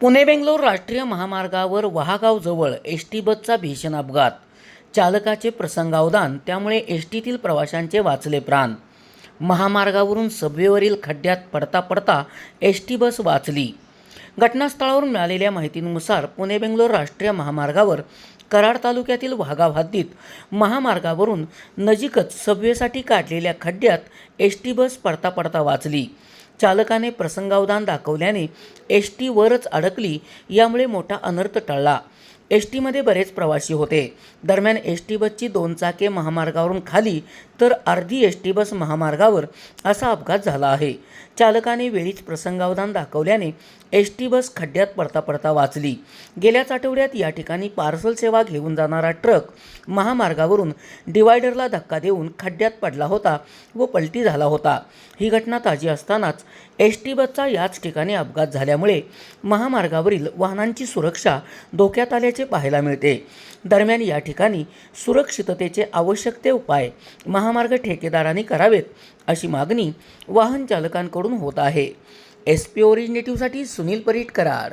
पुणे बेंगलोर राष्ट्रीय महामार्गावर वहागावजवळ S T बसचा भीषण अपघात. चालकाचे प्रसंगावधान त्यामुळे एस टीतील प्रवाशांचे वाचले प्राण. महामार्गावरून सबवेवरील खड्ड्यात पडता पडता एस टी बस वाचली. घटनास्थळावरून मिळालेल्या माहितीनुसार पुणे बेंगलोर राष्ट्रीय महामार्गावर कराड तालुक्यातील वाघाव हद्दीत महामार्गावरून नजीकच सबवेसाठी काढलेल्या खड्ड्यात एस टी बस पडता पडता वाचली. चालकाने प्रसंगावधान दाखवल्याने एस टी वरच अडकली यामुळे मोठा अनर्थ टळला. एस टीमध्ये बरेच प्रवासी होते. दरम्यान एस टी बसची दोन चाके महामार्गावरून खाली तर अर्धी एस टी बस महामार्गावर असा अपघात झाला आहे. चालकाने वेळीच प्रसंगावधान दाखवल्याने एस टी बस खड्ड्यात पडता पडता वाचली. गेल्याच आठवड्यात या ठिकाणी पार्सल सेवा घेऊन जाणारा ट्रक महामार्गावरून डिवायडरला धक्का देऊन खड्ड्यात पडला होता व पलटी झाला होता. ही घटना ताजी असतानाच एस टी बसचा याच ठिकाणी अपघात झाल्यामुळे महामार्गावरील वाहनांची सुरक्षा धोक्यात आल्याचे पाहायला मिळते. दरम्यान या ठिकाणी सुरक्षिततेचे आवश्यक ते उपाय महामार्ग ठेकेदारांनी करावेत अशी मागणी वाहन चालकांकडून होत आहे. एस पी ओरिजिनेटिव्हसाठी सुनील परीट कराड.